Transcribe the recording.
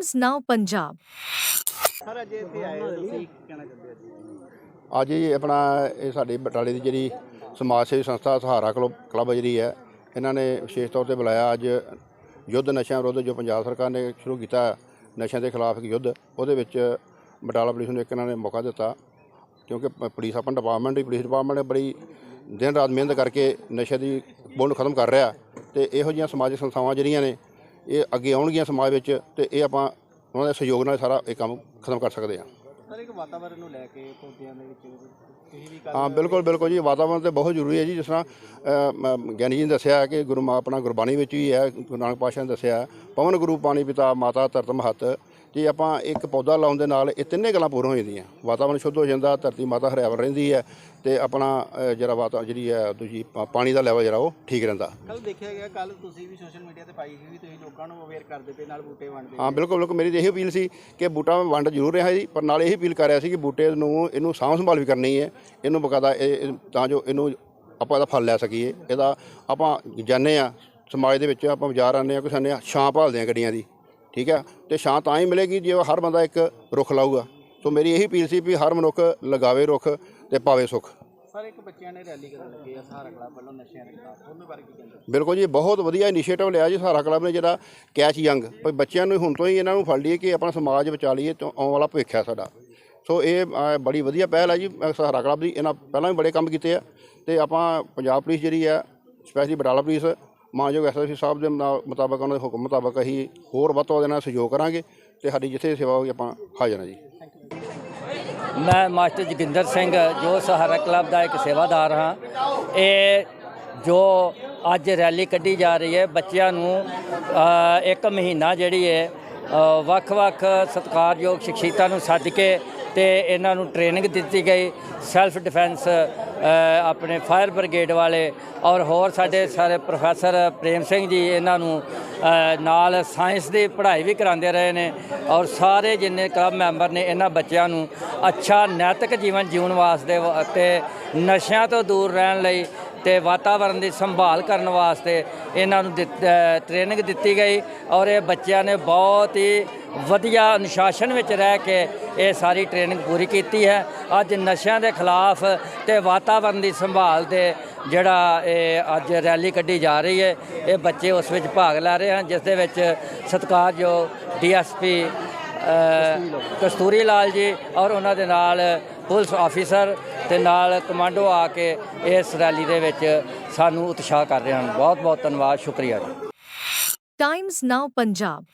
Times Now Punjab sir ਅਜੇ ਇੱਥੇ ਆਏ ਹੋ ਤੁਸੀਂ ਕੀ ਕਹਿਣਾ ਚਾਹੁੰਦੇ ਹੋ? ਜੀ ਅੱਜ ਇਹ ਆਪਣਾ ਇਹ ਸਾਡੀ ਬਟਾਲੇ ਦੀ ਜਿਹੜੀ ਸਮਾਜ ਸੇਵੀ ਸੰਸਥਾ ਸਹਾਰਾ ਕਲੱਬ ਕਲੱਬ ਜਿਹੜੀ ਹੈ ਇਹਨਾਂ ਨੇ ਵਿਸ਼ੇਸ਼ ਤੌਰ ਤੇ ਬੁਲਾਇਆ ਅੱਜ ਯੁੱਧ ਨਸ਼ਿਆਂ ਵਿਰੁੱਧ ਜੋ ਪੰਜਾਬ ਸਰਕਾਰ ਨੇ ਸ਼ੁਰੂ ਕੀਤਾ ਹੈ, ਨਸ਼ਿਆਂ ਦੇ ਖਿਲਾਫ ਇੱਕ ਯੁੱਧ ਉਹਦੇ ਵਿੱਚ ਬਟਾਲਾ ਪੁਲਿਸ ਨੂੰ ਇੱਕ ਇਹਨਾਂ ਨੇ ਮੌਕਾ ਦਿੱਤਾ ਕਿਉਂਕਿ ਪ- ਪੁਲਿਸ ਆਪਣਾ ਡਿਪਾਰਟਮੈਂਟ ਹੀ ਪੁਲਿਸ ਡਿਪਾਰਟਮੈਂਟ ਨੇ ਬੜੀ ਦਿਨ ਰਾਤ ਮਿਹਨਤ ਕਰਕੇ ਨਸ਼ੇ ਦੀ ਬੁੰਡ ਖਤਮ ਕਰ ਰਿਹਾ ਤੇ ਇਹੋ ਜਿਹੀਆਂ ਸਮਾਜਿਕ ਸੰਸਥਾਵਾਂ ਜਿਹੜੀਆਂ ਨੇ ਇਹ ਅੱਗੇ ਆਉਣਗੀਆਂ ਸਮਾਜ ਵਿੱਚ ਤੇ ਇਹ ਆਪਾਂ ਉਹਨਾਂ ਦੇ ਸਹਿਯੋਗ ਨਾਲ ਸਾਰਾ ਇਹ ਕੰਮ ਖਤਮ ਕਰ ਸਕਦੇ ਹਾਂ। ਸਰ ਇੱਕ ਵਾਤਾਵਰਨ ਨੂੰ ਲੈ ਕੇ ਪੌਦਿਆਂ ਦੇ ਵਿੱਚ ਤੁਸੀਂ ਵੀ ਹਾਂ ਬਿਲਕੁਲ ਬਿਲਕੁਲ ਜੀ। ਵਾਤਾਵਰਣ ਤੇ ਬਹੁਤ ਜ਼ਰੂਰੀ ਹੈ ਜੀ। ਜਿਸ ਤਰ੍ਹਾਂ ਗਿਆਨੀ ਜੀ ਨੇ ਦੱਸਿਆ ਕਿ ਗੁਰੂ ਮਾ ਆਪਣਾ ਗੁਰਬਾਣੀ ਵਿੱਚ ਵੀ ਹੈ ਗੁਰੂ ਨਾਨਕ ਪਾਤਸ਼ਾਹ ਨੇ ਦੱਸਿਆ ਪਵਨ ਗੁਰੂ ਪਾਣੀ ਪਿਤਾ ਮਾਤਾ ਧਰਤ ਮਹਤ ਜੇ ਆਪਾਂ ਇੱਕ ਪੌਦਾ ਲਾਉਣ ਦੇ ਨਾਲ ਇਹ ਤਿੰਨੇ ਗੱਲਾਂ ਪੂਰੀਆਂ ਹੋ ਜਾਂਦੀਆਂ। ਵਾਤਾਵਰਣ ਸ਼ੁੱਧ ਹੋ ਜਾਂਦਾ ਧਰਤੀ ਮਾਤਾ ਹਰਿਆਵਲ ਰਹਿੰਦੀ ਹੈ ਤੇ ਆਪਣਾ ਜਿਹੜਾ ਵਾਤਾ ਜਿਹੜੀ ਹੈ ਦੂਜੀ ਪਾ- ਪਾਣੀ ਦਾ ਲੈਵਲ ਜਿਹੜਾ ਉਹ ਠੀਕ ਰਹਿੰਦਾ। ਕੱਲ ਦੇਖਿਆ ਗਿਆ ਕੱਲ ਤੁਸੀਂ ਵੀ ਸੋਸ਼ਲ ਮੀਡੀਆ ਤੇ ਪਾਈ ਸੀ ਵੀ ਤੁਸੀਂ ਲੋਕਾਂ ਨੂੰ ਅਵੇਅਰ ਕਰਦੇ ਪਏ ਨਾਲ ਬੂਟੇ ਵੰਡਦੇ ਹਾਂ ਬਿਲਕੁਲ ਬਿਲਕੁਲ ਮੇਰੀ ਇਹ ਅਪੀਲ ਸੀ ਕਿ ਬੂਟਾ ਵੰਡ ਜ਼ਰੂਰ ਰਿਹਾ ਜੀ ਪਰ ਨਾਲ ਇਹ ਅਪੀਲ ਕਰ ਰਿਹਾ ਸੀ ਕਿ ਬੂਟੇ ਨੂੰ ਇਹਨੂੰ ਸਾਂਭ ਸੰਭਾਲ ਵੀ ਕਰਨੀ ਹੈ ਇਹਨੂੰ ਬਕਾਇਦਾ ਇਹ ਤਾਂ ਜੋ ਇਹਨੂੰ ਆਪਾਂ ਇਹਦਾ ਫਲ ਲੈ ਸਕੀਏ। ਇਹਦਾ ਆਪਾਂ ਜਾਣਦੇ ਆ ਸਮਾਜ ਦੇ ਵਿੱਚ ਆਪਾਂ ਬਾਜ਼ਾਰ ਆਉਂਦੇ ਆ ਆ ਛਾਂ ਭਾਲਦੇ ਆ ਗੱਡੀਆਂ ਦੀ। ਠੀਕ ਹੈ? ਤੇ ਛਾਂ ਤਾਂ ਹੀ ਮਿਲੇਗੀ ਜੇ ਹਰ ਬੰਦਾ ਇੱਕ ਰੁੱਖ ਲਾਊਗਾ। ਸੋ ਮੇਰੀ ਇਹੀ ਅਪੀਲ ਸੀ ਵੀ ਹਰ ਮਨੁੱਖ ਲਗਾਵੇ ਰੁੱਖ ਤੇ ਪਾਵੇ ਸੁੱਖ। ਸਰ ਇੱਕ ਬੱਚਿਆਂ ਨੇ ਰੈਲੀ ਕਰਨ ਲੱਗੇ ਆ ਸਹਾਰਾ ਕਲੱਬ ਵੱਲੋਂ ਨਸ਼ਿਆਂ ਦੇ ਖਿਲਾਫ ਉਹਦੇ ਬਾਰੇ ਕੀ ਕਹਿੰਦੇ? ਬਿਲਕੁਲ ਜੀ ਬਹੁਤ ਵਧੀਆ ਇਨੀਸ਼ੀਏਟਿਵ ਲਿਆ ਜੀ ਸਹਾਰਾ ਕਲੱਬ ਨੇ ਜਿਹੜਾ ਕੈਚ ਯੰਗ। ਵੀ ਬੱਚਿਆਂ ਨੂੰ ਹੁਣ ਤੋਂ ਹੀ ਇਹਨਾਂ ਨੂੰ ਫੜ ਲਈਏ ਕਿ ਆਪਣਾ ਸਮਾਜ ਬਚਾ ਲਈਏ ਤੇ ਆਉਣ ਵਾਲਾ ਭਵਿੱਖ ਹੈ ਸਾਡਾ। ਸੋ ਇਹ ਅ, ਬੜੀ ਵਧੀਆ ਪਹਿਲ ਹੈ ਜੀ ਅ, ਸਹਾਰਾ ਕਲੱਬ ਦੀ। ਇਹਨਾਂ ਪਹਿਲਾਂ ਵੀ ਬੜੇ ਕੰਮ ਕੀਤੇ ਆ। ਤੇ ਆਪਾਂ ਪੰਜਾਬ ਪੁਲਿਸ ਜਿਹੜੀ ਹੈ ਸਪੈਸ਼ਲੀ ਬਟਾਲਾ ਪੁਲਿਸ ਮਾਨਯੋਗ ਐਸਐਸਪੀ ਸਾਹਿਬ ਦੇ ਮੁਤਾ- ਮੁਤਾਬਕ ਉਹਨਾਂ ਦੇ ਹੁਕਮ ਮੁਤਾਬਕ ਅਸੀਂ ਹੋਰ ਵੱਧ ਤੋਂ ਵੱਧ ਇਹਨਾਂ ਨਾਲ ਸਹਿਯੋਗ ਕਰਾਂਗੇ ਤੇ ਸਾਡੀ ਜਿੱਥੇ ਸੇਵਾ ਹੋਈ ਆਪਾਂ ਹਾਜ਼ਰ ਹਾਂ ਜੀ। ਮੈਂ ਮਾਸਟਰ ਜੋਗਿੰਦਰ ਸਿੰਘ ਜੋ ਸਹਾਰਾ ਕਲੱਬ ਦਾ ਇੱਕ ਸੇਵਾਦਾਰ ਹਾਂ। ਇਹ ਜੋ ਅੱਜ ਰੈਲੀ ਕੱਢੀ ਜਾ ਰਹੀ ਹੈ ਬੱਚਿਆਂ ਨੂੰ ਅ, ਇੱਕ ਮਹੀਨਾ ਜਿਹੜੀ ਹੈ ਅ, ਵੱਖ-ਵੱਖ ਸਤਿਕਾਰਯੋਗ ਸ਼ਖਸੀਅਤਾਂ ਨੂੰ ਸੱਦ ਕੇ ਤੇ ਇਹਨਾਂ ਨੂੰ ਟ੍ਰੇਨਿੰਗ ਦਿੱਤੀ ਗਈ। ਸੈਲਫ ਡਿਫੈਂਸ ਆਪਣੇ ਫਾਇਰ ਬ੍ਰਿਗੇਡ ਵਾਲੇ ਔਰ ਹੋਰ ਸਾਡੇ ਸਾਰੇ ਪ੍ਰੋਫੈਸਰ ਪ੍ਰੇਮ ਸਿੰਘ ਜੀ ਇਹਨਾਂ ਨੂੰ ਨਾਲ ਸਾਇੰਸ ਦੀ ਪੜ੍ਹਾਈ ਵੀ ਕਰਾਉਂਦੇ ਰਹੇ ਨੇ ਔਰ ਸਾਰੇ ਜਿੰਨੇ ਕਲੱਬ ਮੈਂਬਰ ਨੇ ਇਹਨਾਂ ਬੱਚਿਆਂ ਨੂੰ ਅੱਛਾ ਨੈਤਿਕ ਜੀਵਨ ਜਿਉਣ ਵਾਸਤੇ ਤੇ ਨਸ਼ਿਆਂ ਤੋਂ ਦੂਰ ਰਹਿਣ ਲਈ ਤੇ ਵਾਤਾਵਰਣ ਦੀ ਸੰਭਾਲ ਕਰਨ ਵਾਸਤੇ ਇਹਨਾਂ ਨੂੰ ਦਿੱਤ- ਟ੍ਰੇਨਿੰਗ ਦਿੱਤੀ ਗਈ ਔਰ ਇਹ ਬੱਚਿਆਂ ਨੇ ਬਹੁਤ ਹੀ ਵਧੀਆ ਅਨੁਸ਼ਾਸਨ ਵਿੱਚ ਰਹਿ ਕੇ ਇਹ ਸਾਰੀ ਟ੍ਰੇਨਿੰਗ ਪੂਰੀ ਕੀਤੀ ਹੈ। ਅੱਜ ਨਸ਼ਿਆਂ ਦੇ ਖਿਲਾਫ ਤੇ ਵਾਤਾਵਰਣ ਦੀ ਸੰਭਾਲ ਦੇ ਜਿਹੜਾ ਇਹ ਅੱਜ ਰੈਲੀ ਕੱਢੀ ਜਾ ਰਹੀ ਹੈ, ਇਹ ਬੱਚੇ ਉਸ ਵਿੱਚ ਭਾਗ ਲੈ ਰਹੇ ਹਨ, ਜਿਸ ਦੇ ਵਿੱਚ ਸਤਿਕਾਰਯੋਗ ਡੀਐਸਪੀ ਕਸਤੂਰੀ ਲਾਲ ਜੀ ਔਰ ਉਹਨਾਂ ਦੇ ਨਾਲ ਪੁਲਿਸ ਆਫੀਸਰ ਤੇ ਨਾਲ ਕਮਾਂਡੋ ਆ ਕੇ ਇਸ ਰੈਲੀ ਦੇ ਵਿੱਚ ਸਾਨੂੰ ਉਤਸ਼ਾਹ ਕਰ ਰਹੇ ਹਨ। ਬਹੁਤ ਬਹੁਤ ਧੰਨਵਾਦ, ਸ਼ੁਕਰੀਆ ਜੀ। Times Now Punjab